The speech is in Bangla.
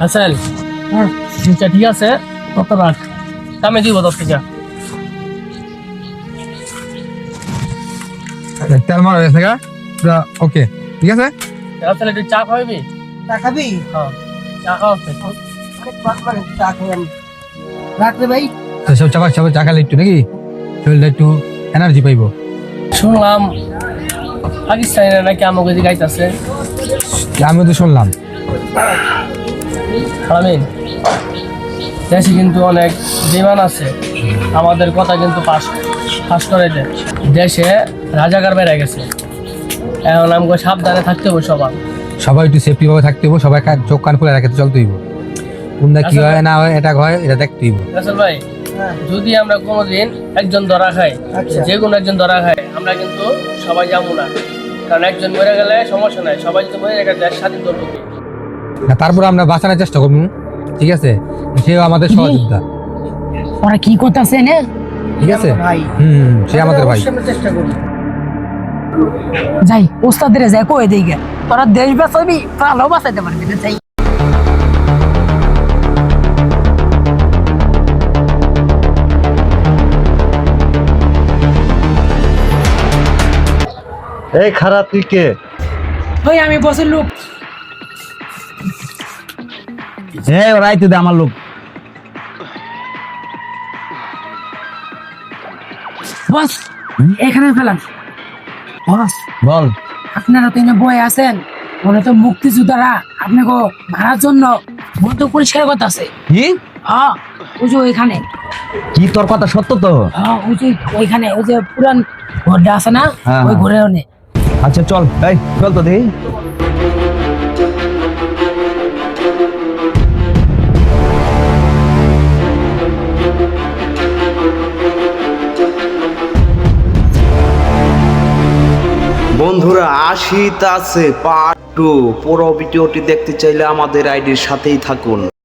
হাসান আচ্ছা ঠিক আছে কত রাখ। কামে দিব দশ টাকা তেল মারা গেছে গা? ওকে ঠিক আছে? হাসান একটু চা খাওয়াবি চা খাবি? হ্যাঁ চা খাওয়া অনেক চা খাই আমি রাখলে ভাই। তো সব চাপা সব চা খালে একটু নাকি? শরীরটা একটু এনার্জি পাইবো। শুনলাম পাকিস্তানিরা নাকি আমাকে দিকে গাইতেছে। আমিও তো শুনলাম। আমিন। দেশে কিন্তু অনেক বিমান আছে। আমাদের কথা কিন্তু পাস পাস করে দেয়। দেশে রাজাকার বেড়ে গেছে। এখন আমাকে সাবধানে থাকতে হবে সবার। সবাই একটু সেফটি ভাবে থাকতে হইব সবাই চোখ কান খুলে রাখতে চলতে হইব। কোনটা কি। হয় না হয় এটা হয় এটা দেখতে হইব। রাসেল ভাই হ্যাঁ। যদি আমরা কোনোদিন একজন ধরা খাই আচ্ছা। যে কোনো একজন ধরা খাই আমরা কিন্তু সবাই যাব না। কারণ একজন মরে গেলে সমস্যা নাই সবাই যদি মরে দেশ স্বাধীন করব। তারপর আমরা বাঁচানোর চেষ্টা করব। ঠিক আছে? সেও আমাদের সহযোদ্ধা। ওরা কি করতেছে না? ঠিক আছে? হুম সে আমাদের ভাই। যাই ওস্তাদের যাই কই দিকে তোরা দেশ বাঁচাবি ভালো বাঁচাইতে পারবি না যাই। এই খারাপ তুই কে? ওই আমি বসের লোক। রাইতে দে আমার লোক। বস এখানে ফেলান। বস বল। আপনারা তো বয়ে আছেন। মনে তো মুক্তিযোদ্ধারা আপনাকে মারার জন্য বন্ধু পরিষ্কার করতে আছে। কি? হ্যাঁ ওই যে ওইখানে। কি তোর কথা সত্য তো? হ্যাঁ ওই যে ওইখানে ওই যে পুরান ঘরটা আছে না হ্যাঁ, ওই হ্যাঁ। ঘরে ওনে। আচ্ছা চল। এই চল তো দেখি। বন্ধুরা আশিত আছে পার্ট টু পুরো ভিডিওটি দেখতে চাইলে আমাদের আইডির সাথেই থাকুন।